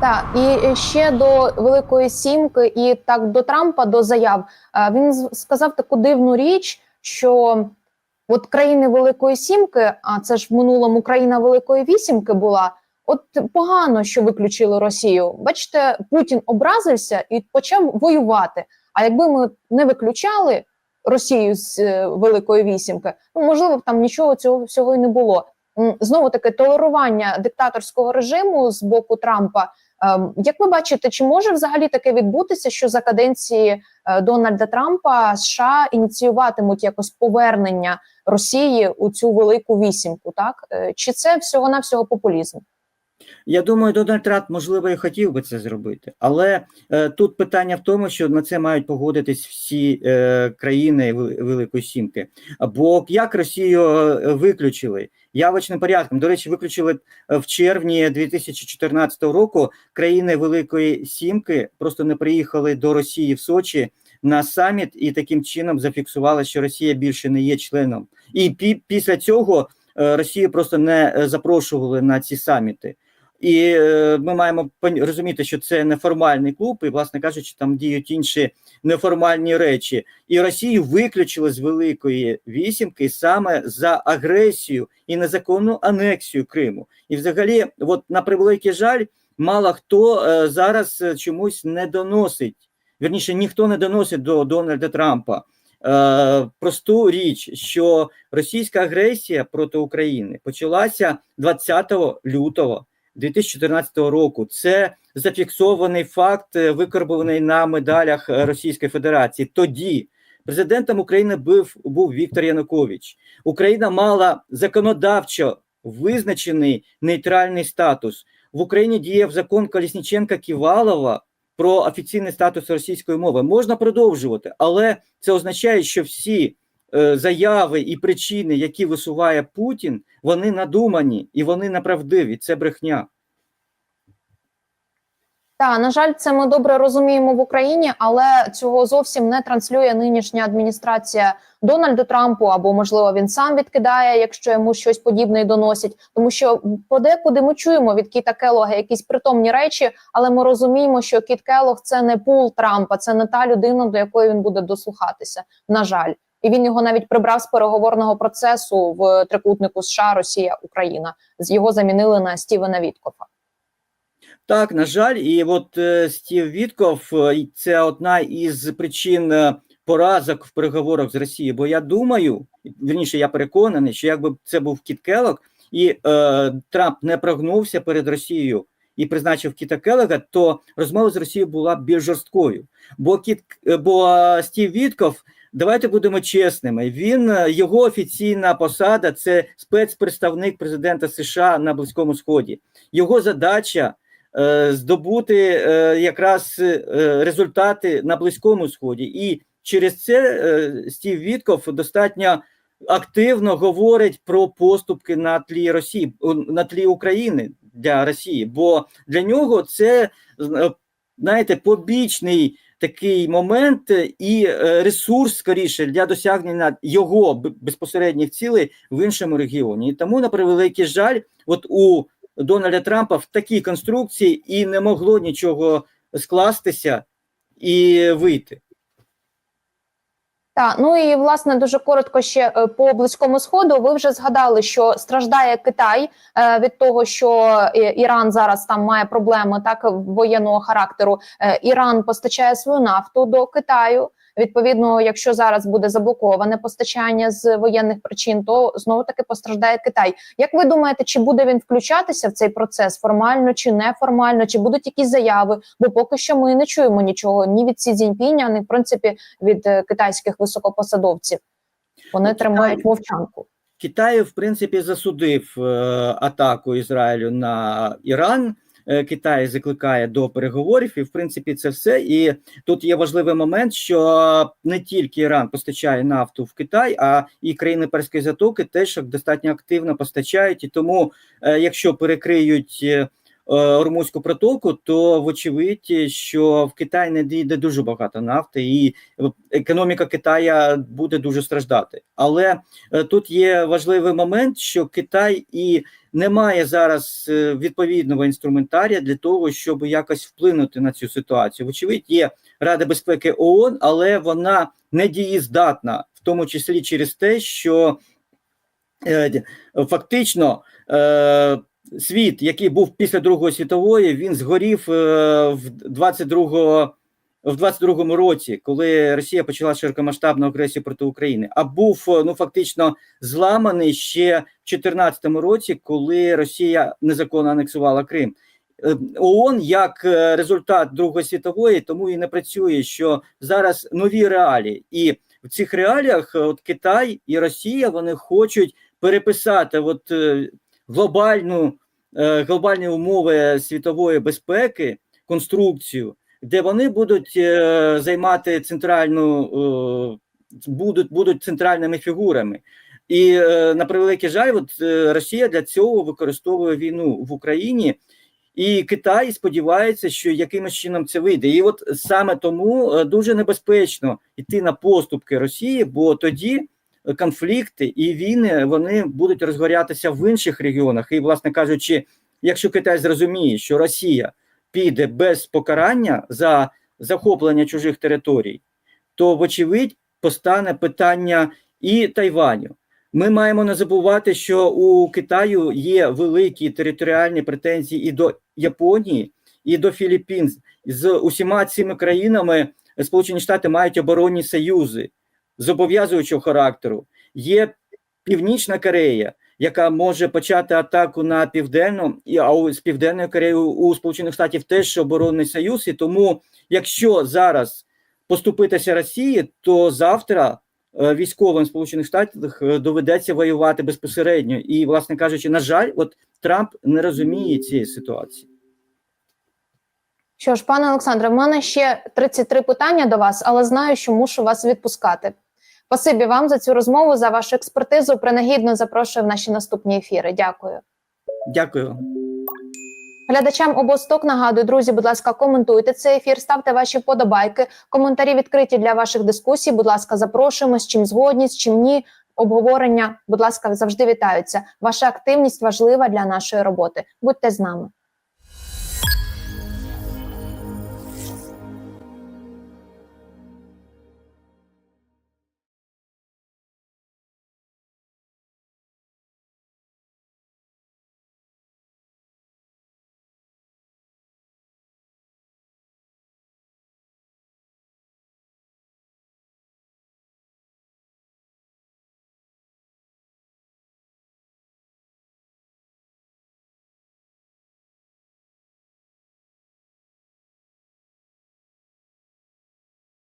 Так, і ще до Великої Сімки, і так до Трампа до заяв. Е, Він сказав таку дивну річ, що от країни Великої Сімки, а це ж в минулому країна Великої Вісімки була. От погано, що виключили Росію. Бачите, Путін образився і почав воювати. А якби ми не виключали Росію з е, Великої Вісімки, ну можливо, б там нічого цього всього і не було. Знову таки толерування диктаторського режиму з боку Трампа. Ем, Як ви бачите, чи може взагалі таке відбутися, що за каденції е, Дональда Трампа США ініціюватимуть якось повернення Росії у цю велику вісімку? Так Е, чи це всього навсього популізм? Я думаю, Дональд Трамп, можливо, і хотів би це зробити, але е, тут питання в тому, що на це мають погодитись всі е, країни Великої Сімки. Бо як Росію е, виключили явочним порядком? До речі, виключили е, в червні 2014 року. Країни Великої Сімки просто не приїхали до Росії в Сочі на саміт і таким чином зафіксували, що Росія більше не є членом. І пі- після цього е, Росію просто не е, запрошували на ці саміти. І е, ми маємо розуміти, що це неформальний клуб, і, власне кажучи, там діють інші неформальні речі. І Росію виключили з великої вісімки саме за агресію і незаконну анексію Криму. І, взагалі, от на превеликий жаль, мало хто е, зараз чомусь не доносить. Вірніше, ніхто не доносить до Дональда Трампа. Е, просту річ, що російська агресія проти України почалася 20 лютого 2014 року. Це зафіксований факт, е, викарбований на медалях е, Російської Федерації. Тоді президентом України був, був Віктор Янукович. Україна мала законодавчо визначений нейтральний статус. В Україні діяв закон Колісніченка Ківалова про офіційний статус російської мови. Можна продовжувати, але це означає, що всі е, заяви і причини, які висуває Путін, вони надумані і вони неправдиві. Це брехня. Та на жаль, це ми добре розуміємо в Україні, але цього зовсім не транслює нинішня адміністрація Дональду Трампу, або можливо він сам відкидає, якщо йому щось подібне доносять. Тому що подекуди ми чуємо від Кіта Келога якісь притомні речі, але ми розуміємо, що Кіт Келог це не пул Трампа, це не та людина, до якої він буде дослухатися. На жаль, і він його навіть прибрав з переговорного процесу в трикутнику США, Росія, Україна. З його замінили на Стівена Віткофа. Так, на жаль, і от е, Стів Вітков е, це одна із причин е, поразок в переговорах з Росією. Бо я думаю, вірніше, я переконаний, що якби це був Кіт Келлог, і е, Трамп не прогнувся перед Росією і призначив Кіта Келлога, то розмова з Росією була б більш жорсткою. Бо Кіт, бо Стів Вітков, давайте будемо чесними. Він його офіційна посада це спецпредставник президента США на Близькому Сході. Його задача здобути е, якраз е, результати на Близькому Сході. І через це е, Стів Вітков достатньо активно говорить про поступки на тлі Росії, на тлі України для Росії, бо для нього це е, знаєте, побічний такий момент і е, ресурс скоріше для досягнення його безпосередніх цілей в іншому регіоні. І тому, на превеликий жаль, от у Дональда Трампа в такій конструкції і не могло нічого скластися і вийти. Так, ну і власне дуже коротко ще е, по близькому сходу. Ви вже згадали, що страждає Китай е, від того, що е, Іран зараз там має проблеми так воєнного характеру. Іран постачає свою нафту до Китаю. Відповідно, якщо зараз буде заблоковане постачання з воєнних причин, то знову таки постраждає Китай. Як ви думаєте, чи буде він включатися в цей процес формально чи неформально, чи будуть якісь заяви? Бо поки що ми не чуємо нічого ні від Сі Цзіньпіня, ні в принципі від е, китайських високопосадовців. Вони Ну, тримають мовчанку. Китай, в принципі, засудив е, атаку Ізраїлю на Іран. Е, Китай закликає до переговорів, і в принципі це все. І тут є важливий момент, що не тільки Іран постачає нафту в Китай, а і країни Перської затоки теж достатньо активно постачають. І тому, е, якщо перекриють е, Ормузьку протоку, то вочевидь, що в Китай не дійде дуже багато нафти, і економіка Китая буде дуже страждати. Але е, тут є важливий момент, що Китай і не має зараз е, відповідного інструментарія для того, щоб якось вплинути на цю ситуацію. Вочевидь, є Рада безпеки ООН, але вона не дієздатна, в тому числі через те, що е, фактично е, світ, який був після Другої світової, він згорів е, в 22 в 22-му році, коли Росія почала широкомасштабну агресію проти України, а був е, ну фактично зламаний ще в 14-му році, коли Росія незаконно анексувала Крим. Е, ООН як результат Другої світової, тому і не працює, що зараз нові реалії, і в цих реаліях от Китай і Росія вони хочуть переписати от глобальну е, глобальні умови світової безпеки, конструкцію, де вони будуть е, займати центральну е, будуть, будуть центральними фігурами. І на превеликий жаль, от Росія для цього використовує війну в Україні. І Китай сподівається, що якимось чином це вийде. І от саме тому дуже небезпечно йти на поступки Росії, бо тоді конфлікти і війни вони будуть розгорятися в інших регіонах. І, власне кажучи, якщо Китай зрозуміє, що Росія піде без покарання за захоплення чужих територій, то вочевидь постане питання і Тайваню. Ми маємо не забувати, що у Китаю є великі територіальні претензії і до Японії, і до Філіппін. З усіма цими країнами Сполучені Штати мають оборонні союзи зобов'язуючого характеру. Є Північна Корея, яка може почати атаку на південну, а з південною Кореєю у Сполучених Штатів теж оборонний союз. І тому, якщо зараз поступитися Росії, то завтра е, військовим Сполучених Штатів е, доведеться воювати безпосередньо. І, власне кажучи, на жаль, от Трамп не розуміє цієї ситуації. Що ж, пане Олександре, в мене ще 33 питання до вас, але знаю, що мушу вас відпускати. Спасибі вам за цю розмову, за вашу експертизу. Принагідно запрошую в наші наступні ефіри. Дякую. Дякую. Глядачам обосток нагадую, друзі, будь ласка, коментуйте цей ефір, ставте ваші вподобайки. Коментарі відкриті для ваших дискусій. Будь ласка, запрошуємо з чим згодні, з чим ні. Обговорення, будь ласка, завжди вітаються. Ваша активність важлива для нашої роботи. Будьте з нами.